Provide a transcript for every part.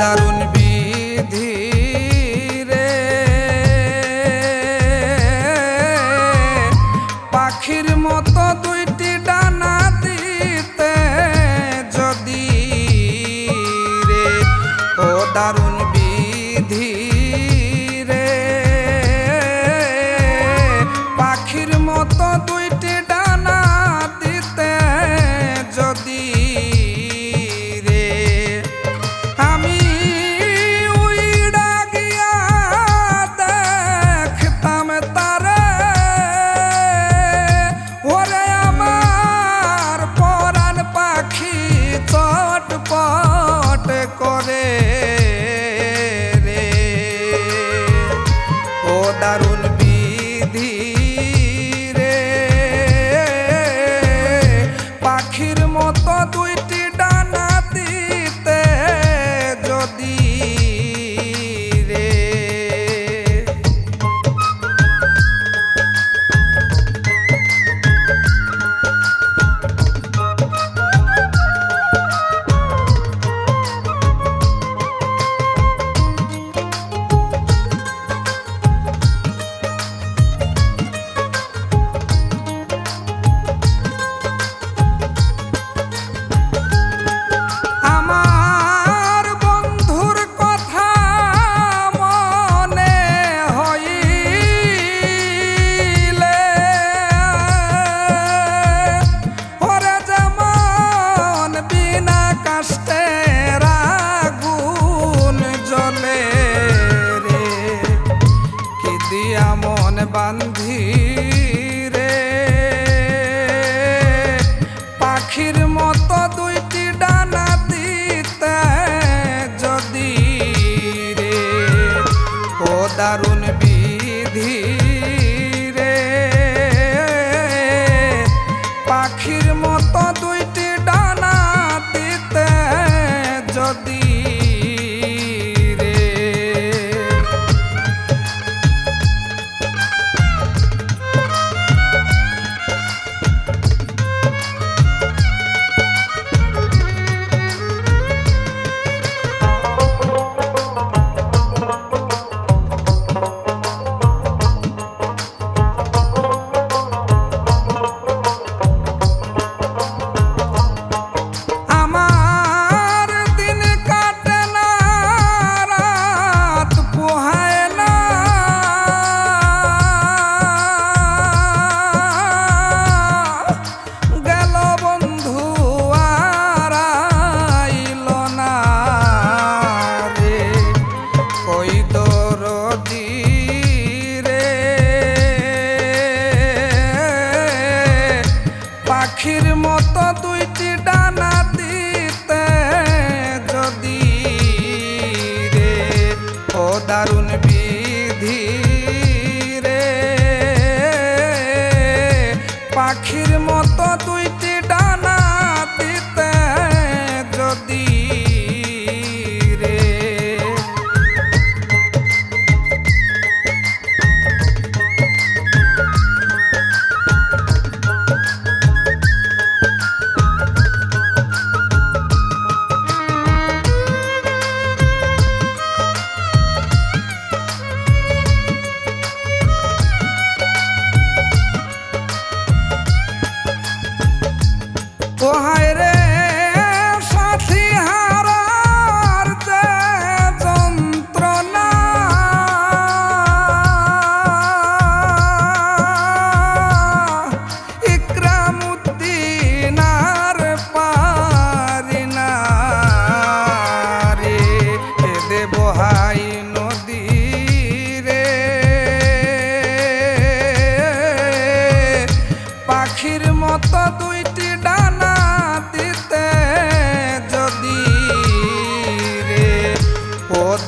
দারুণ বিধি রে। পাখির মতো দুইটি ডানা দিতে যদি রে, ও দারুণ বিধি রে। পাখির মতো দুইটি বান্ধি রে পাখির মতো দুইটি ডানা দিতে যদি রে, ও দারুণ বিধি রে। পাখির মতো দুইটি ডানা দিতে যদি পাখির মতো দুইটি ডানা দিতে যদি রে ও দারুণ বিধি রে। পাখির মতো পোহায় রে সাথী হারার যে যন্ত্রণা। ইকরামুদ্দিন পারি না রে এ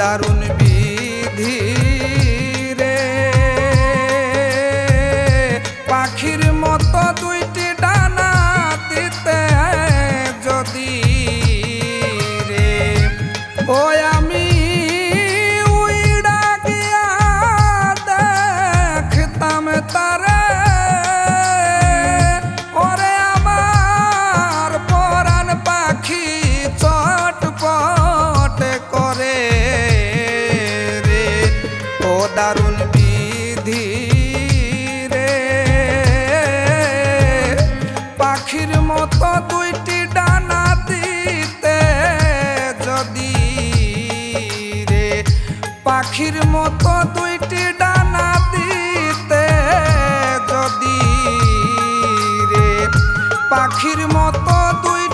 দারুণ বিধি দারুণ বিধি রে। পাখির মতো দুইটি ডানা দিতে যদি রে। পাখির মতো দুইটি ডানা দিতে যদি রে। পাখির মতো দুই